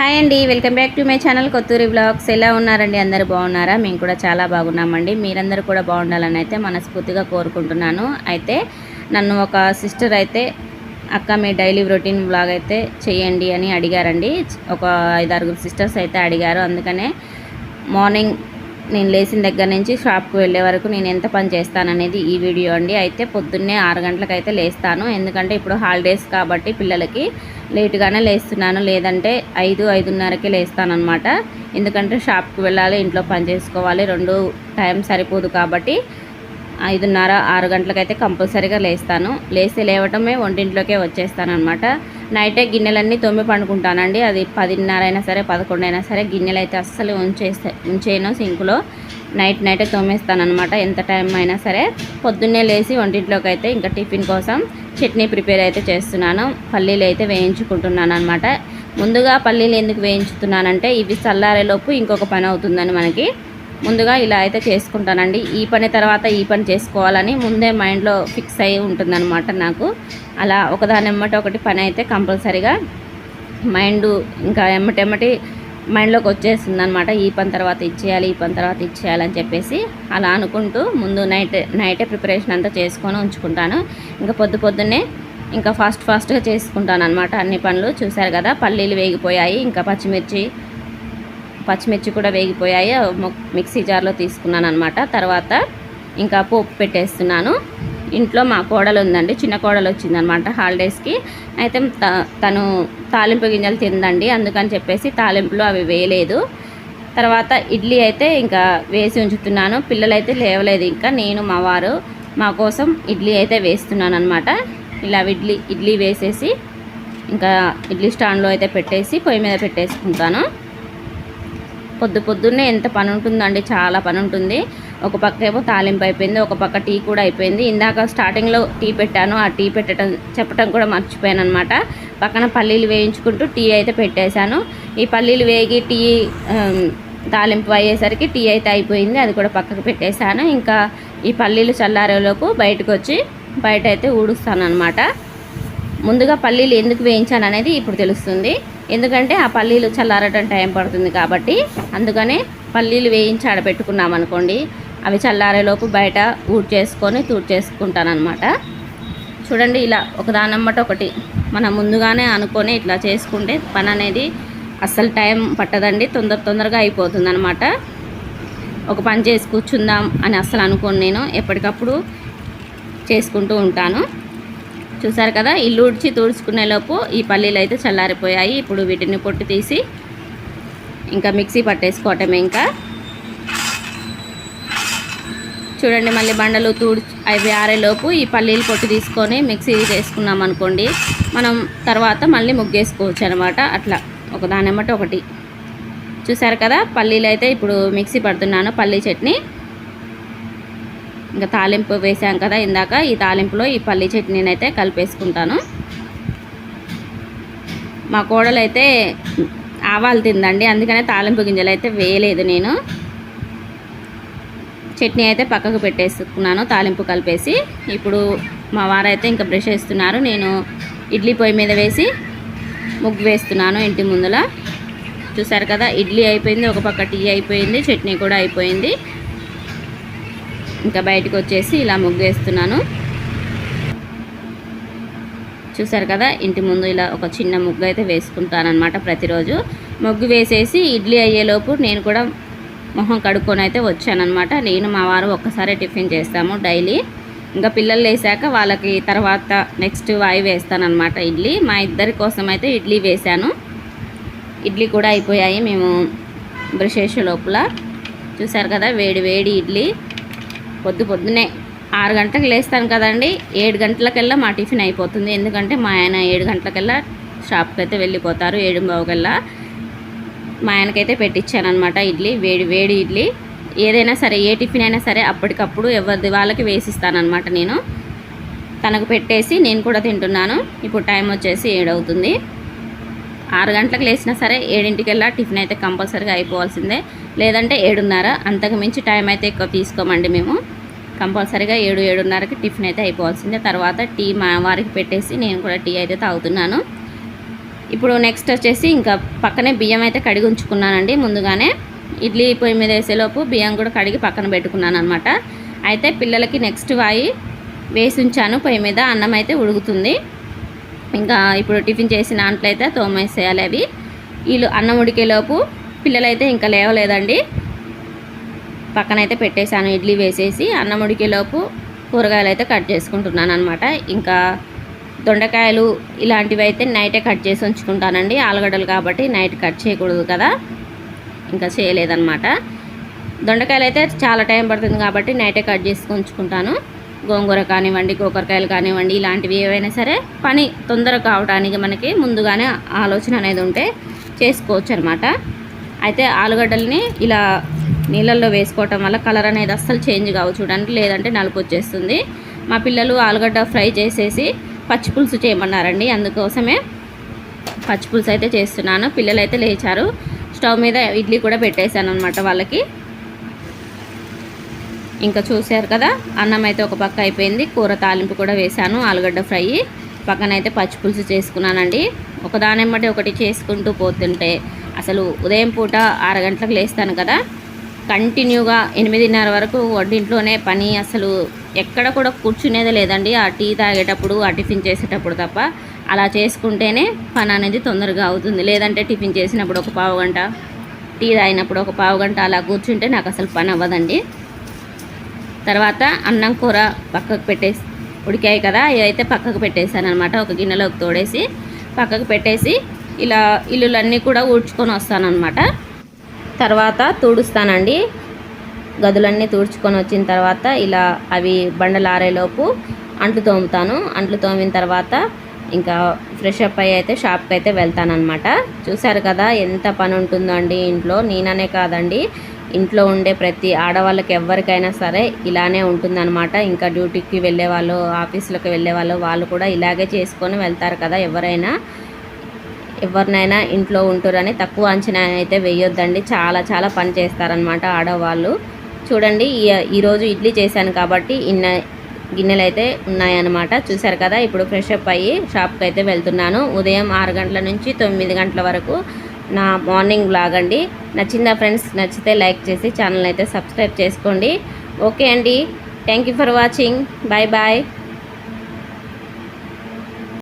Hi అండి welcome back to my channel Kothuri blogs. ఎలా ఉన్నారండి? అందరు బాగున్నారా? మేము కూడా చాలా బాగున్నామండి. మీరందరూ కూడా బాగుండాలని అయితే మనస్ఫూర్తిగా కోరుకుంటున్నాను. అయితే నన్ను ఒక సిస్టర్ అయితే అక్క మీ డైలీ రొటీన్ బ్లాగ్ అయితే చేయండి అని అడిగారండి. ఒక ఐదారుగురు సిస్టర్స్ అయితే అడిగారు. అందుకనే మార్నింగ్ నేను లేచిన దగ్గర నుంచి షాప్కి వెళ్ళే వరకు నేను ఎంత పని చేస్తాననేది ఈ వీడియో అండి. అయితే పొద్దున్నే ఆరు గంటలకైతే లేస్తాను. ఎందుకంటే ఇప్పుడు హాలిడేస్ కాబట్టి పిల్లలకి లేటుగానే లేస్తున్నాను. లేదంటే ఐదు ఐదున్నరకే లేస్తానమాట ఎందుకంటే షాప్కి వెళ్ళాలి ఇంట్లో పని చేసుకోవాలి. రెండు టైం సరిపోదు కాబట్టి ఐదున్నర ఆరు గంటలకైతే కంపల్సరీగా లేస్తాను. లేచి లేవటమే ఒంటింట్లోకే వచ్చేస్తాను అనమాట నైటే గిన్నెలన్నీ తొమ్మి పండుకుంటానండి. అది పదిన్నర అయినా సరే పదకొండు అయినా సరే గిన్నెలు అయితే అస్సలు ఉంచేస్తే ఉంచేయను సింకులో. నైట్ నైటే తోమేస్తాను అనమాట ఎంత టైం అయినా సరే. పొద్దున్నే లేచి వంటింట్లోకి అయితే ఇంకా టిఫిన్ కోసం చట్నీ ప్రిపేర్ అయితే చేస్తున్నాను. పల్లీలు అయితే వేయించుకుంటున్నాను అనమాట ముందుగా పల్లీలు ఎందుకు వేయించుతున్నానంటే ఇవి చల్లారేలోపు ఇంకొక పని అవుతుందని మనకి ముందుగా ఇలా అయితే చేసుకుంటానండి. ఈ పని తర్వాత ఈ పని చేసుకోవాలని ముందే మైండ్లో ఫిక్స్ అయి ఉంటుందన్నమాట నాకు. అలా ఒకదాని ఎమ్మటి ఒకటి పని అయితే కంపల్సరీగా మైండ్ ఇంకా ఎమ్మటెమ్మటి మైండ్లోకి వచ్చేస్తుంది అనమాట ఈ పని తర్వాత ఇచ్చేయాలి ఈ పని తర్వాత ఇచ్చేయాలని చెప్పేసి అలా అనుకుంటూ ముందు నైట్ నైటే ప్రిపరేషన్ అంతా చేసుకొని ఉంచుకుంటాను. ఇంకా పొద్దు పొద్దున్నే ఇంకా ఫాస్ట్ ఫాస్ట్గా చేసుకుంటాను అనమాట అన్ని పనులు. చూశారు కదా పల్లీలు వేగిపోయాయి ఇంకా పచ్చిమిర్చి పచ్చిమిర్చి కూడా వేగిపోయాయి. మిక్సీ జార్లో తీసుకున్నాను అనమాట తర్వాత ఇంకా పోపు పెట్టేస్తున్నాను. ఇంట్లో మా కోడలు ఉందండి. చిన్న కోడలు వచ్చిందనమాట హాలిడేస్కి. అయితే తను తాలింపు గింజలు తిందండి. అందుకని చెప్పేసి తాలింపులు అవి వేయలేదు. తర్వాత ఇడ్లీ అయితే ఇంకా వేసి ఉంచుతున్నాను. పిల్లలైతే లేవలేదు ఇంకా. నేను మా వారు మా కోసం ఇడ్లీ అయితే వేస్తున్నాను అనమాట ఇలా ఇడ్లీ ఇడ్లీ వేసేసి ఇంకా ఇడ్లీ స్టాండ్లో అయితే పెట్టేసి పొయ్యి మీద పెట్టేసుకుంటాను. పొద్దు పొద్దున్నే ఎంత పని ఉంటుందండి చాలా పని ఉంటుంది ఒక పక్క ఏమో తాలింపు అయిపోయింది ఒక పక్క టీ కూడా అయిపోయింది. ఇందాక స్టార్టింగ్లో టీ పెట్టాను ఆ టీ పెట్టడం చెప్పడం కూడా మర్చిపోయాను అనమాట పక్కన పల్లీలు వేయించుకుంటూ టీ అయితే పెట్టేశాను. ఈ పల్లీలు వేగి టీ తాలింపు అయ్యేసరికి టీ అయితే అయిపోయింది అది కూడా పక్కకు పెట్టేశాను. ఇంకా ఈ పల్లీలు చల్లారేలోపు బయటకు వచ్చి బయట అయితే ఊడుస్తాను అనమాట ముందుగా పల్లీలు ఎందుకు వేయించాను అనేది ఇప్పుడు తెలుస్తుంది. ఎందుకంటే ఆ పల్లీలు చల్లారటం టైం పడుతుంది కాబట్టి అందుకనే పల్లీలు వేయించి ఆడపెట్టుకున్నాం అనుకోండి. అవి చల్లారేలోపు బయట ఊడ్ చేసుకొని తూడ్ చూడండి ఇలా ఒకదానమ్మట ఒకటి. మనం ముందుగానే అనుకొని ఇట్లా చేసుకుంటే పని అనేది అస్సలు టైం పట్టదండి. తొందర తొందరగా అయిపోతుంది అనమాట ఒక పని చేసి కూర్చుందాం అని అస్సలు అనుకోను నేను. ఎప్పటికప్పుడు చేసుకుంటూ ఉంటాను. చూసారు కదా ఇల్లు ఉడిచి తుడుచుకునేలోపు ఈ పల్లీలు అయితే చల్లారిపోయాయి. ఇప్పుడు వీటిని పొట్టు తీసి ఇంకా మిక్సీ పట్టేసుకోవటమే ఇంకా. చూడండి మళ్ళీ బండలు తూడి అవి ఆరేలోపు ఈ పల్లీలు పొట్టు తీసుకొని మిక్సీ చేసుకున్నాం అనుకోండి మనం తర్వాత మళ్ళీ ముగ్గేసుకోవచ్చు అనమాట అట్లా ఒక ఒకటి. చూసారు కదా పల్లీలు అయితే ఇప్పుడు మిక్సీ పడుతున్నాను పల్లీ చట్నీ. ఇంకా తాలింపు వేసాం కదా ఇందాక. ఈ తాలింపులో ఈ పల్లి చట్నీని అయితే కలిపేసుకుంటాను. మా కోడలు అయితే ఆవాలు తిందండి. అందుకనే తాలింపు గింజలు అయితే వేయలేదు నేను. చట్నీ అయితే పక్కకు పెట్టేసుకున్నాను తాలింపు కలిపేసి. ఇప్పుడు మా వారైతే ఇంకా బ్రష్ వేస్తున్నారు నేను ఇడ్లీ పొయ్యి మీద వేసి ముగ్గు వేస్తున్నాను ఇంటి ముందల. చూసారు కదా ఇడ్లీ అయిపోయింది ఒక పక్క టీ అయిపోయింది చట్నీ కూడా అయిపోయింది. ఇంకా బయటకు వచ్చేసి ఇలా ముగ్గు వేస్తున్నాను చూసారు కదా ఇంటి ముందు ఇలా ఒక చిన్న ముగ్గు అయితే వేసుకుంటానమాట ప్రతిరోజు. ముగ్గు వేసేసి ఇడ్లీ అయ్యేలోపు నేను కూడా మొహం కడుక్కొని అయితే వచ్చానమాట నేను మా వారు ఒక్కసారి టిఫిన్ చేస్తాము డైలీ. ఇంకా పిల్లలు వేసాక వాళ్ళకి తర్వాత నెక్స్ట్ వాయి వేస్తానమాట ఇడ్లీ. మా ఇద్దరి కోసం అయితే ఇడ్లీ వేశాను. ఇడ్లీ కూడా అయిపోయాయి మేము బ్రష్ లోపల. చూసారు కదా వేడి వేడి ఇడ్లీ. పొద్దు పొద్దునే ఆరు గంటలకు లేస్తాను కదండి. ఏడు గంటలకల్లా మా టిఫిన్ అయిపోతుంది. ఎందుకంటే మా ఆయన ఏడు గంటలకల్లా షాప్కి అయితే వెళ్ళిపోతారు. ఏడు బావుకల్లా మా ఆయనకైతే పెట్టించానమాట ఇడ్లీ వేడి వేడి ఇడ్లీ. ఏదైనా సరే ఏ టిఫిన్ అయినా సరే అప్పటికప్పుడు ఎవరిది వాళ్ళకి వేసిస్తానమాట నేను. తనకు పెట్టేసి నేను కూడా తింటున్నాను. ఇప్పుడు టైం వచ్చేసి ఏడవుతుంది. ఆరు గంటలకు లేచినా సరే ఏడింటికెళ్ళా టిఫిన్ అయితే కంపల్సరీగా అయిపోవాల్సిందే. లేదంటే ఏడున్నర. అంతకు మించి టైం అయితే ఎక్కువ తీసుకోమండి మేము. కంపల్సరీగా ఏడు ఏడున్నరకి టిఫిన్ అయితే అయిపోవాల్సిందే. తర్వాత టీ మా వారికి పెట్టేసి నేను కూడా టీ అయితే తాగుతున్నాను. ఇప్పుడు నెక్స్ట్ వచ్చేసి ఇంకా పక్కనే బియ్యం అయితే కడిగి ఉంచుకున్నానండి ముందుగానే. ఇడ్లీ పొయ్యి మీద వేసేలోపు బియ్యం కూడా కడిగి పక్కన పెట్టుకున్నాను అనమాట అయితే పిల్లలకి నెక్స్ట్ వాయి వేసి ఉంచాను. పొయ్యి మీద అన్నం అయితే ఉడుకుతుంది. ఇంకా ఇప్పుడు టిఫిన్ చేసిన దాంట్లో అయితే తోమేసేయాలి అవి. వీళ్ళు అన్నం ఉడికేలోపు పిల్లలైతే ఇంకా లేవలేదండి. పక్కనైతే పెట్టేశాను ఇడ్లీ వేసేసి అన్నం ఉడికేలోపు కూరగాయలు అయితే కట్ చేసుకుంటున్నాను అనమాట ఇంకా దొండకాయలు ఇలాంటివి అయితే నైటే కట్ చేసి ఉంచుకుంటానండి. ఆలుగడ్డలు కాబట్టి నైట్ కట్ చేయకూడదు కదా. ఇంకా చేయలేదన్నమాట. దొండకాయలు అయితే చాలా టైం పడుతుంది కాబట్టి నైటే కట్ చేసి ఉంచుకుంటాను. గోంగూర కానివ్వండి గోకరకాయలు కానివ్వండి ఇలాంటివి ఏవైనా సరే పని తొందరగా కావడానికి మనకి ముందుగానే ఆలోచన అనేది ఉంటే చేసుకోవచ్చు అనమాట అయితే ఆలుగడ్డల్ని ఇలా నీళ్ళల్లో వేసుకోవటం వల్ల కలర్ అనేది అస్సలు చేంజ్ కావు చూడండి. లేదంటే నలుపు వచ్చేస్తుంది. మా పిల్లలు ఆలుగడ్డ ఫ్రై చేసేసి పచ్చి పులుసు చేయమన్నారండి. అందుకోసమే పచ్చి పులుసు అయితే చేస్తున్నాను. పిల్లలు అయితే లేచారు. స్టవ్ మీద ఇడ్లీ కూడా పెట్టేశాను అనమాట వాళ్ళకి. ఇంకా చూశారు కదా అన్నం అయితే ఒక పక్క అయిపోయింది. కూర తాలింపు కూడా వేశాను ఆలుగడ్డ ఫ్రై. పక్కన అయితే పచ్చి పులుసు చేసుకున్నానండి. ఒకదానెమ్మటి ఒకటి చేసుకుంటూ పోతుంటే అసలు ఉదయం పూట ఆరు గంటలకు లేస్తాను కదా. కంటిన్యూగా ఎనిమిదిన్నర వరకు వడ్డింట్లోనే పని అసలు ఎక్కడ కూడా కూర్చునేది లేదండి. ఆ టీ తాగేటప్పుడు ఆ టిఫిన్ చేసేటప్పుడు తప్ప అలా చేసుకుంటేనే పని అనేది తొందరగా అవుతుంది. లేదంటే టిఫిన్ చేసినప్పుడు ఒక పావు గంట టీ తాగినప్పుడు ఒక పావు గంట అలా కూర్చుంటే నాకు అసలు పని అవ్వదండి. తర్వాత అన్నం కూర పక్కకు పెట్టేసి ఉడికాయి కదా ఇవైతే పక్కకు పెట్టేశాను అనమాట ఒక గిన్నెలోకి తోడేసి పక్కకు పెట్టేసి ఇలా ఇల్లులన్నీ కూడా ఊడ్చుకొని వస్తానన్నమాట. తర్వాత తుడుస్తానండి. గదులన్నీ తుడుచుకొని వచ్చిన తర్వాత ఇలా అవి బండలారేలోపు అంట్లు తోముతాను. అంట్లు తోమిన తర్వాత ఇంకా ఫ్రెష్ అప్ అయ్యి అయితే షాప్కి అయితే వెళ్తానమాట చూశారు కదా ఎంత పని ఉంటుందో అండి ఇంట్లో. నేననే కాదండి. ఇంట్లో ఉండే ప్రతి ఆడవాళ్ళకి ఎవరికైనా సరే ఇలానే ఉంటుందన్నమాట. ఇంకా డ్యూటీకి వెళ్ళే వాళ్ళు ఆఫీసులకు వెళ్ళే వాళ్ళు వాళ్ళు కూడా ఇలాగే చేసుకొని వెళ్తారు కదా ఎవరైనా. ఎవరినైనా ఇంట్లో ఉంటారని తక్కువ అంచనా అయితే వేయొద్దండి. చాలా చాలా పని చేస్తారనమాట ఆడవాళ్ళు. చూడండి ఈ- ఈరోజు ఇడ్లీ చేశాను కాబట్టి ఇన్న గిన్నెలు అయితే ఉన్నాయన్నమాట. చూశారు కదా ఇప్పుడు ఫ్రెష్ అప్ అయ్యి షాప్కి అయితే వెళ్తున్నాను. ఉదయం ఆరు గంటల నుంచి తొమ్మిది గంటల వరకు నా మార్నింగ్ బ్లాగ్ అండి. నచ్చిందా ఫ్రెండ్స్ నచ్చితే లైక్ చేసి ఛానల్ అయితే సబ్స్క్రైబ్ చేసుకోండి. ఓకే అండి. Thank you for watching. Bye bye.